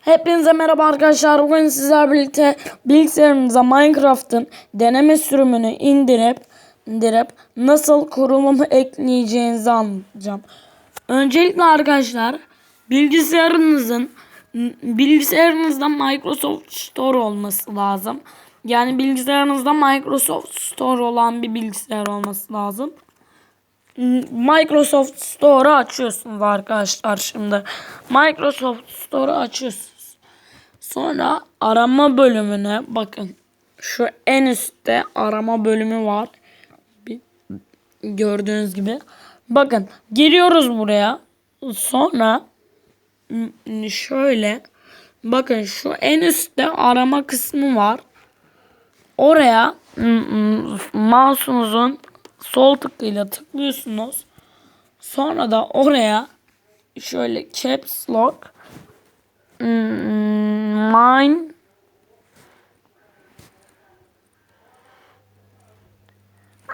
Hepinize merhaba arkadaşlar. Bugün sizlerle birlikte bilgisayarınıza Minecraft'ın deneme sürümünü indirip indirip nasıl kurulumu ekleyeceğinizi anlatacağım. Öncelikle arkadaşlar bilgisayarınızın bilgisayarınızda Microsoft Store olması lazım. Yani bilgisayarınızda Microsoft Store olan bir bilgisayar olması lazım. Microsoft Store'u açıyorsunuz arkadaşlar şimdi. Microsoft Store'u açıyorsunuz. Sonra arama bölümüne bakın. Şu en üstte arama bölümü var. Bir, gördüğünüz gibi. Bakın giriyoruz buraya. Sonra şöyle bakın şu en üstte arama kısmı var. Oraya mouse'unuzun sol tıkıyla tıklıyorsunuz. Sonra da oraya şöyle caps lock mine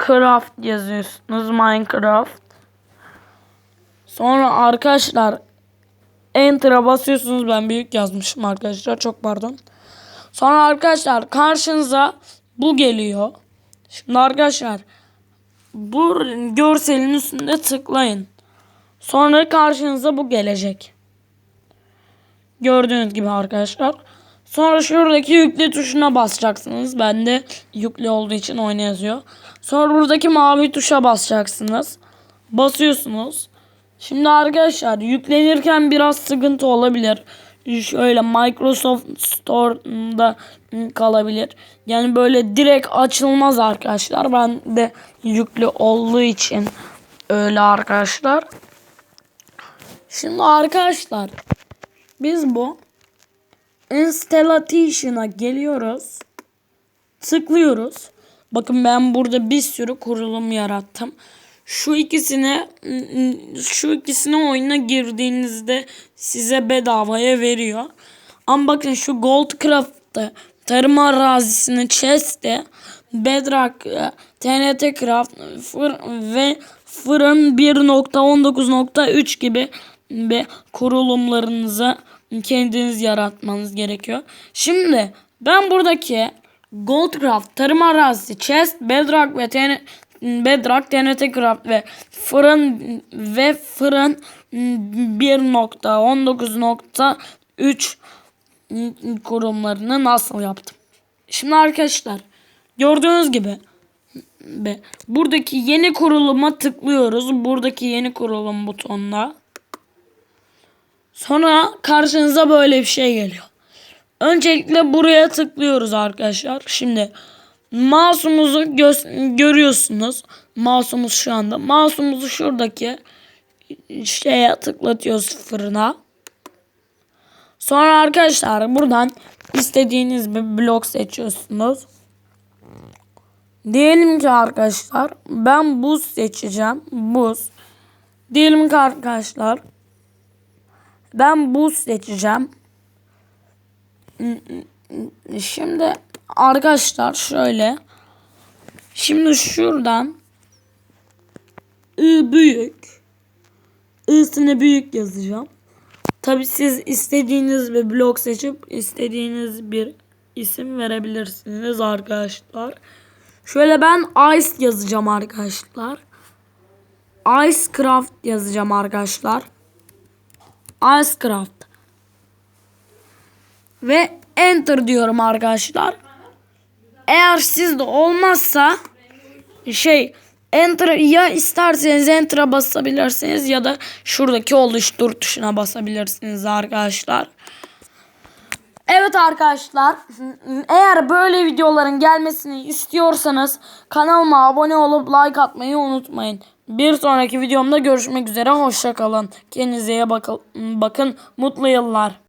craft yazıyorsunuz Minecraft. Sonra arkadaşlar Enter'a basıyorsunuz. Ben büyük yazmışım arkadaşlar. Çok pardon. Sonra arkadaşlar karşınıza bu geliyor. Şimdi arkadaşlar bu görselin üstünde tıklayın. Sonra karşınıza bu gelecek. Gördüğünüz gibi arkadaşlar. Sonra şuradaki yükle tuşuna basacaksınız. Bende yüklü olduğu için oyna yazıyor. Sonra buradaki mavi tuşa basacaksınız. Basıyorsunuz. Şimdi arkadaşlar yüklenirken biraz sıkıntı olabilir. Şöyle Microsoft Store'da kalabilir. Yani böyle direkt açılmaz arkadaşlar. Ben de yüklü olduğu için öyle arkadaşlar. Şimdi arkadaşlar biz bu installation'a geliyoruz. Tıklıyoruz. Bakın ben burada bir sürü kurulum yarattım. Şu ikisine şu ikisine oyuna girdiğinizde size bedavaya veriyor. Ama bakın şu Goldcraft'ta tarım arazisini chest'te Bedrock, e, TNT Craft fır, ve fırın 1.19.3 gibi bir kurulumlarınızı kendiniz yaratmanız gerekiyor. Şimdi ben buradaki Goldcraft, tarım arazisi, chest, bedrock ve TNT Bedrock, TNT Craft ve fırın ve fırın 1.19.3 kurumlarını nasıl yaptım? Şimdi arkadaşlar gördüğünüz gibi buradaki yeni kuruluma tıklıyoruz. Buradaki yeni kurulum butonuna. Sonra karşınıza böyle bir şey geliyor. Öncelikle buraya tıklıyoruz arkadaşlar. Şimdi mouse'umuzu görüyorsunuz. Mouse'umuz şu anda. Mouse'umuzu şuradaki şeye tıklatıyoruz fırına. Sonra arkadaşlar buradan istediğiniz bir blok seçiyorsunuz. Diyelim ki arkadaşlar ben buz seçeceğim. Buz. Diyelim ki arkadaşlar ben buz seçeceğim. Şimdi arkadaşlar şöyle. Şimdi şuradan I büyük. I'sını büyük yazacağım. Tabi siz istediğiniz bir blok seçip istediğiniz bir isim verebilirsiniz arkadaşlar. Şöyle ben Ice yazacağım arkadaşlar. Ice Craft yazacağım arkadaşlar. Ice Craft. Ve Enter diyorum arkadaşlar. Eğer sizde olmazsa şey Enter ya isterseniz Enter'a basabilirsiniz ya da şuradaki oluştur tuşuna basabilirsiniz arkadaşlar. Evet arkadaşlar eğer böyle videoların gelmesini istiyorsanız kanalıma abone olup like atmayı unutmayın. Bir sonraki videomda görüşmek üzere hoşçakalın. Kendinize iyi bakın. mutlu yıllar.